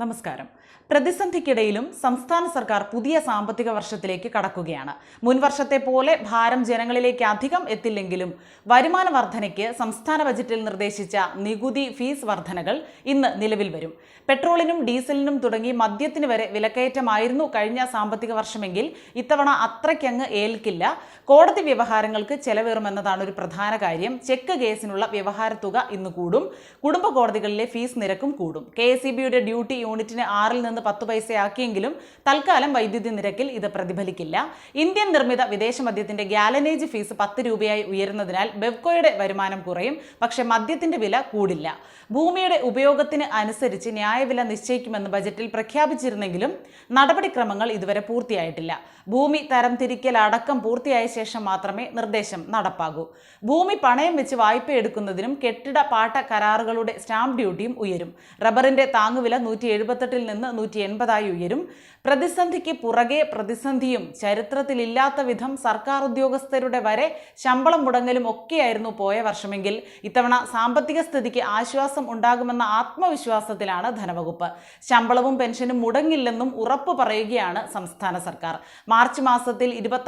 നമസ്കാരം. പ്രതിസന്ധിക്കിടയിലും സംസ്ഥാന സർക്കാർ പുതിയ സാമ്പത്തിക വർഷത്തിലേക്ക് കടക്കുകയാണ്. മുൻ വർഷത്തെ പോലെ ഭാരം ജനങ്ങളിലേക്ക് അധികം എത്തില്ലെങ്കിലും വരുമാന വർധനയ്ക്ക് സംസ്ഥാന ബജറ്റിൽ നിർദ്ദേശിച്ച നികുതി ഫീസ് വർധനകൾ ഇന്ന് നിലവിൽ വരും. പെട്രോളിനും ഡീസലിനും തുടങ്ങി മദ്യത്തിന് വരെ വിലക്കയറ്റമായിരുന്നു കഴിഞ്ഞ സാമ്പത്തിക വർഷമെങ്കിൽ ഇത്തവണ അത്രയ്ക്കങ്ങ് ഏൽക്കില്ല. കോടതി വ്യവഹാരങ്ങൾക്ക് ചെലവേറുമെന്നതാണ് ഒരു പ്രധാന കാര്യം. ചെക്ക് കേസിനുള്ള വ്യവഹാര തുക ഇന്ന് കൂടും. കുടുംബ കോടതികളിലെ ഫീസ് നിരക്കും കൂടും. കെ ഡ്യൂട്ടി യൂണിറ്റിന് ആറിൽ നിന്ന് പത്ത് പൈസയാക്കിയെങ്കിലും തൽക്കാലം വൈദ്യുതി നിരക്കിൽ ഇത് പ്രതിഫലിക്കില്ല. ഇന്ത്യൻ നിർമ്മിത വിദേശ മദ്യത്തിന്റെ ഗ്യാലനേജ് ഫീസ് പത്ത് രൂപയായി ഉയരുന്നതിനാൽ ബെവ്കോയുടെ വരുമാനം കുറയും പക്ഷെ മദ്യത്തിന്റെ വില കൂടില്ല. ഭൂമിയുടെ ഉപയോഗത്തിന് അനുസരിച്ച് ന്യായവില നിശ്ചയിക്കുമെന്ന് ബജറ്റിൽ പ്രഖ്യാപിച്ചിരുന്നെങ്കിലും നടപടിക്രമങ്ങൾ ഇതുവരെ പൂർത്തിയായിട്ടില്ല. ഭൂമി തരംതിരിക്കൽ അടക്കം പൂർത്തിയായ ശേഷം മാത്രമേ നിർദ്ദേശം നടപ്പാകൂ. ഭൂമി പണയം വെച്ച് വായ്പ എടുക്കുന്നതിനും കെട്ടിട പാട്ട കരാറുകളുടെ സ്റ്റാമ്പ് ഡ്യൂട്ടിയും ഉയരും. റബ്ബറിന്റെ താങ്ങുവില നൂറ്റി എഴുപത്തെട്ടിൽ നിന്ന് നൂറ്റി എൺപതായി ഉയരും. പ്രതിസന്ധിക്ക് പുറകെ പ്രതിസന്ധിയും ചരിത്രത്തിലില്ലാത്ത വിധം സർക്കാർ ഉദ്യോഗസ്ഥരുടെ വരെ ശമ്പളം മുടങ്ങലും ഒക്കെയായിരുന്നു പോയ വർഷമെങ്കിൽ ഇത്തവണ സാമ്പത്തിക സ്ഥിതിക്ക് ആശ്വാസം ഉണ്ടാകുമെന്ന ആത്മവിശ്വാസത്തിലാണ് ധനവകുപ്പ്. ശമ്പളവും പെൻഷനും മുടങ്ങില്ലെന്നും ഉറപ്പ് പറയുകയാണ് സംസ്ഥാന സർക്കാർ. മാർച്ച് മാസത്തിൽ ഇരുപത്തി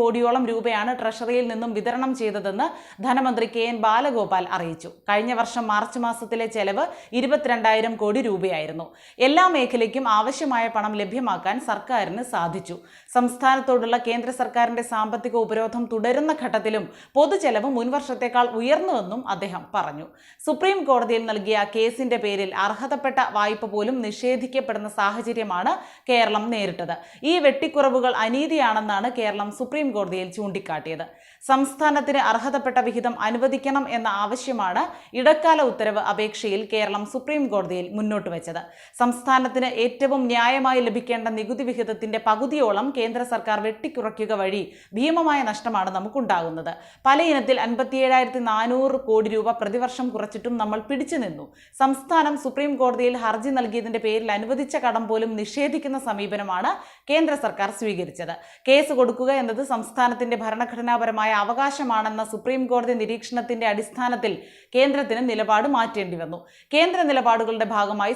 കോടിയോളം രൂപയാണ് ട്രഷറിയിൽ നിന്നും വിതരണം ചെയ്തതെന്ന് ധനമന്ത്രി കെ എൻ ബാലഗോപാൽ അറിയിച്ചു. കഴിഞ്ഞ വർഷം മാർച്ച് മാസത്തിലെ ചെലവ് ഇരുപത്തിരണ്ടായിരം കോടി രൂപയായിരുന്നു. എല്ലാ മേഖലയ്ക്കും ആവശ്യമായ പണം ലഭ്യമാക്കാൻ സർക്കാരിന് സാധിച്ചു. സംസ്ഥാനത്തോടുള്ള കേന്ദ്ര സർക്കാരിന്റെ സാമ്പത്തിക ഉപരോധം തുടരുന്ന ഘട്ടത്തിലും പൊതുചെലവ് മുൻവർഷത്തേക്കാൾ ഉയർന്നുവെന്നും അദ്ദേഹം പറഞ്ഞു. സുപ്രീം കോടതിയിൽ നൽകിയ കേസിന്റെ പേരിൽ അർഹതപ്പെട്ട വായ്പ പോലും നിഷേധിക്കപ്പെടുന്ന സാഹചര്യമാണ് കേരളം നേരിട്ടത്. ഈ വെട്ടിക്കുറവുകൾ അനീതിയാണെന്നാണ് കേരളം സുപ്രീം കോടതിയിൽ ചൂണ്ടിക്കാട്ടിയത്. സംസ്ഥാനത്തിന് അർഹതപ്പെട്ട വിഹിതം അനുവദിക്കണം എന്ന ആവശ്യമാണ് ഇടക്കാല ഉത്തരവ് അപേക്ഷയിൽ കേരളം സുപ്രീം കോടതിയിൽ മുന്നോട്ട് വെച്ചത്. സംസ്ഥാനത്തിന് ഏറ്റവും ന്യായമായി ലഭിക്കേണ്ട നികുതി വിഹിതത്തിന്റെ പകുതിയോളം കേന്ദ്ര സർക്കാർ വെട്ടിക്കുറയ്ക്കുക വഴി ഭീമമായ നഷ്ടമാണ് നമുക്കുണ്ടാകുന്നത്. പല ഇനത്തിൽ അൻപത്തിയേഴായിരത്തി നാനൂറ് കോടി രൂപ പ്രതിവർഷം കുറച്ചിട്ടും നമ്മൾ പിടിച്ചു നിന്നു. സംസ്ഥാനം സുപ്രീം കോടതിയിൽ ഹർജി നൽകിയതിന്റെ പേരിൽ അനുവദിച്ച കടം പോലും നിഷേധിക്കുന്ന സമീപനമാണ് കേന്ദ്ര സർക്കാർ സ്വീകരിച്ചത്. കേസ് കൊടുക്കുക എന്നത് സംസ്ഥാനത്തിന്റെ ഭരണഘടനാപരമായ അവകാശമാണെന്ന സുപ്രീം കോടതി നിരീക്ഷണത്തിന്റെ അടിസ്ഥാനത്തിൽ കേന്ദ്രത്തിന് നിലപാട് മാറ്റേണ്ടി വന്നു. കേന്ദ്ര നിലപാടുകളുടെ ഭാഗമായി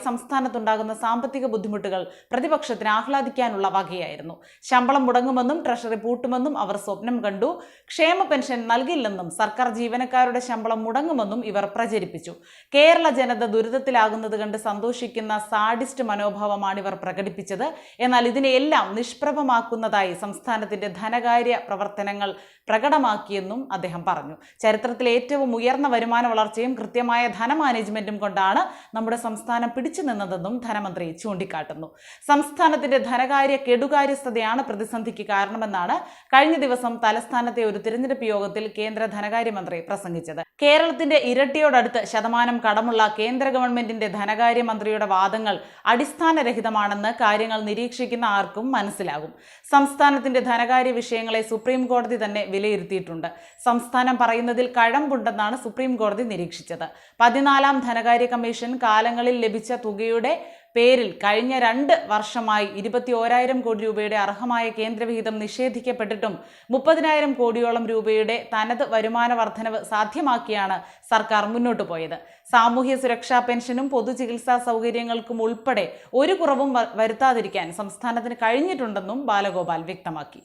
സംസ്ഥാനത്തുണ്ടാകുന്ന സാമ്പത്തിക ബുദ്ധിമുട്ടുകൾ പ്രതിപക്ഷത്തിന് ആഹ്ലാദിക്കാനുള്ള വകയായിരുന്നു. ശമ്പളം മുടങ്ങുമെന്നും ട്രഷറി പൂട്ടുമെന്നും അവർ സ്വപ്നം കണ്ടു. ക്ഷേമ പെൻഷൻ നൽകില്ലെന്നും സർക്കാർ ജീവനക്കാരുടെ ശമ്പളം മുടങ്ങുമെന്നും ഇവർ പ്രചരിപ്പിച്ചു. കേരള ജനത ദുരിതത്തിലാകുന്നത് കണ്ട് സന്തോഷിക്കുന്ന സാഡിസ്റ്റ് മനോഭാവമാണ് ഇവർ പ്രകടിപ്പിച്ചത്. എന്നാൽ ഇതിനെയെല്ലാം നിഷ്പ്രഭമാക്കുന്നതായി സംസ്ഥാനത്തിന്റെ ധനകാര്യ പ്രവർത്തനങ്ങൾ പ്രകടമാക്കിയെന്നും അദ്ദേഹം പറഞ്ഞു. ചരിത്രത്തിലെ ഏറ്റവും ഉയർന്ന വരുമാന വളർച്ചയും കൃത്യമായ ധനമാനേജ്മെന്റും കൊണ്ടാണ് നമ്മുടെ സംസ്ഥാനം പിടിച്ചു നിന്നതെന്നും ധനമന്ത്രി ചൂണ്ടിക്കാട്ടുന്നു. സംസ്ഥാനത്തിന്റെ ധനകാര്യ കെടുകാര്യസ്ഥതയാണ് പ്രതിസന്ധിക്ക് കാരണമെന്നാണ് കഴിഞ്ഞ ദിവസം തലസ്ഥാനത്തെ ഒരു തിരഞ്ഞെടുപ്പ് യോഗത്തിൽ കേന്ദ്ര ധനകാര്യമന്ത്രി പ്രസംഗിച്ചത്. കേരളത്തിന്റെ ഇരട്ടിയോടടുത്ത് ശതമാനം കടമുള്ള കേന്ദ്ര ഗവൺമെന്റിന്റെ ധനകാര്യമന്ത്രിയുടെ വാദങ്ങൾ അടിസ്ഥാനരഹിതമാണെന്ന് കാര്യങ്ങൾ നിരീക്ഷിക്കുന്ന ആർക്കും മനസ്സിലാകും. സംസ്ഥാനത്തിന്റെ ധനകാര്യ വിഷയങ്ങളെ സുപ്രീം കോടതി തന്നെ വിലയിരുത്തിയിട്ടുണ്ട്. സംസ്ഥാനം പറയുന്നതിൽ കഴമ്പുണ്ടെന്നാണ് സുപ്രീം കോടതി നിരീക്ഷിച്ചത്. പതിനാലാം ധനകാര്യ കമ്മീഷൻ കാലങ്ങളിൽ ലഭിച്ച തുകയുടെ പേരിൽ കഴിഞ്ഞ രണ്ട് വർഷമായി ഇരുപത്തി ഓരായിരം കോടി രൂപയുടെ അർഹമായ കേന്ദ്രവിഹിതം നിഷേധിക്കപ്പെട്ടിട്ടും മുപ്പതിനായിരം കോടിയോളം രൂപയുടെ തനത് വരുമാന വർധനവ് സാധ്യമാക്കിയാണ് സർക്കാർ മുന്നോട്ടു പോയത്. സാമൂഹ്യ സുരക്ഷാ പെൻഷനും പൊതുചികിത്സാ സൗകര്യങ്ങൾക്കും ഉൾപ്പെടെ ഒരു കുറവും വരുത്താതിരിക്കാൻ സംസ്ഥാനത്തിന് കഴിഞ്ഞിട്ടുണ്ടെന്നും ബാലഗോപാൽ വ്യക്തമാക്കി.